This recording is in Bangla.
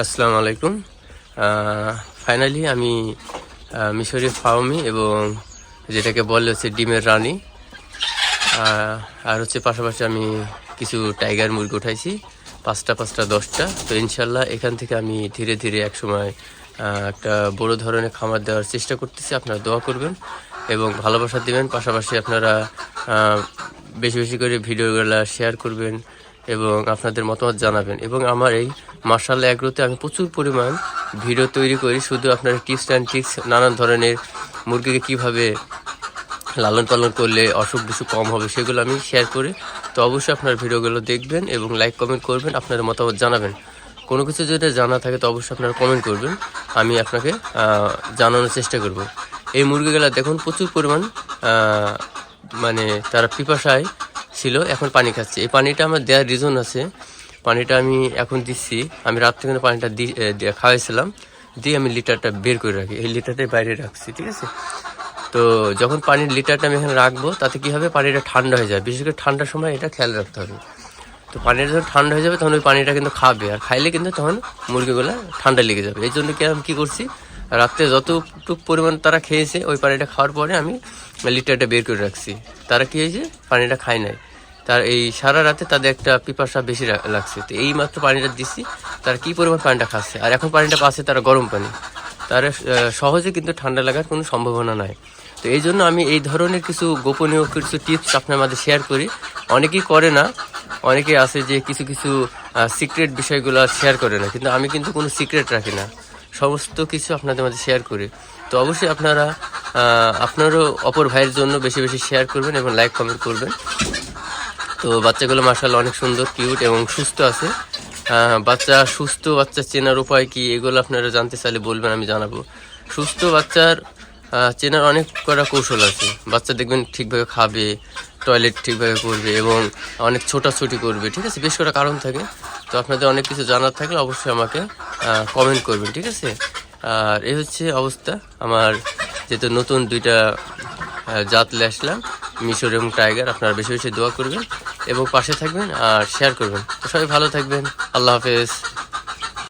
আসসালামু আলাইকুম। ফাইনালি আমি মিশরি ফার্মি এবং যেটাকে বলে হচ্ছে ডিমের রানী। আর হচ্ছে পাশাপাশি আমি কিছু টাইগার মুরগি উঠাইছি, পাঁচটা পাঁচটা, দশটা। তো ইনশাল্লাহ এখান থেকে আমি ধীরে ধীরে একসময় একটা বড় ধরনের খামার দেওয়ার চেষ্টা করতেছি। আপনারা দোয়া করবেন এবং ভালোবাসা দিবেন। পাশাপাশি আপনারা বেশি বেশি করে ভিডিওগুলো শেয়ার করবেন। এবং আপনাদের মতামত জানাবেন। এবং আমার এই মার্শাল অ্যাগ্রোতে আমি প্রচুর পরিমাণ ভিডিও তৈরি করি। শুধু আপনার টিপস অ্যান্ড ট্রিক্স, নানান ধরনের মুরগিকে কীভাবে লালন পালন করলে অসুখ বিসুখ কম হবে সেগুলো আমি শেয়ার করি, তো অবশ্যই আপনার ভিডিওগুলো দেখবেন এবং লাইক কমেন্ট করবেন আপনাদের মতামত জানাবেন। কোনো কিছু যদি জানা থাকে, তো অবশ্যই আপনারা কমেন্ট করবেন। আমি আপনাকে জানানোর চেষ্টা করব। এই মুরগিগুলো দেখুন, প্রচুর পরিমাণ মানে তারা পিপাসায় ছিল, এখন পানি খাচ্ছে। এই পানিটা আমার দেওয়ার রিজন আছে। পানিটা আমি এখন দিচ্ছি। আমি রাত থেকে পানিটা দিয়ে খাওয়াইছিলাম। দিয়ে আমি লিটারটা বের করে রাখি। এই লিটারটাই বাইরে রাখছি, ঠিক আছে? তো যখন পানির লিটারটা আমি এখানে রাখব, তাতে কি হবে? পানিটা ঠান্ডা হয়ে যায় বিশেষ করে ঠান্ডার সময় এটা খেয়াল রাখতে হবে। তো পানিটা যখন ঠান্ডা হয়ে যাবে, তখন ওই পানিটা কিন্তু খাবে। আর খাইলে কিন্তু তখন মুরগিগুলো ঠান্ডা লেগে যাবে। এই জন্য কি আমি কী করছি? রাত্রে যতটুক পরিমাণ তারা খেয়েছে, ওই পানিটা খাওয়ার পরে আমি লিটারটা বের করে রাখছি। তারা কী হয়েছে? পানিটা খায় নাই। তার এই সারা রাতে তাদের একটা পিপাসা বেশি লাগছে। তো এই মাত্র পানিটা দিচ্ছি তারা কি পরিমাণ পানিটা খাচ্ছে? আর এখন পানিটা পাচ্ছে তারা গরম পানি। তার সহজে কিন্তু ঠান্ডা লাগার কোনো সম্ভাবনা নাই। তো এই জন্য আমি এই ধরনের কিছু গোপনীয় কিছু টিপস আপনার মাঝে শেয়ার করি। অনেকেই করে না অনেকে আছে যে কিছু কিছু সিক্রেট বিষয়গুলো শেয়ার করে না। কিন্তু আমি কিন্তু কোনো সিক্রেট রাখি না। সমস্ত কিছু আপনাদের মাঝে শেয়ার করি। তো অবশ্যই আপনারা আপনারও অপর ভাইয়ের জন্য বেশি বেশি শেয়ার করবেন এবং লাইক কমেন্ট করবেন। তো বাচ্চাগুলো মার্শাল অনেক সুন্দর, কিউট এবং সুস্থ আছে। বাচ্চা সুস্থ বাচ্চা চেনার উপায় কি এগুলো আপনারা জানতে চাইলে বলবেন, আমি জানাব। সুস্থ বাচ্চার চেনার অনেক কটা কৌশল আছে। বাচ্চা দেখবেন ঠিকভাবে খাবে, টয়লেট ঠিকভাবে করবে এবং অনেক ছোটাছুটি করবে, ঠিক আছে? বেশ কটা কারণ থাকে। তো আপনাদের অনেক কিছু জানার থাকলে অবশ্যই আমাকে কমেন্ট করবেন, ঠিক আছে? আর এই হচ্ছে অবস্থা। আমার যেহেতু নতুন দুইটা আহ, জাত লেসলাম আসলাম। মিশর এবং টাইগার আপনারা বেশি বেশি দোয়া করবেন এবং পাশে থাকবেন আর শেয়ার করবেন। সবাই ভালো থাকবেন। আল্লাহ হাফেজ।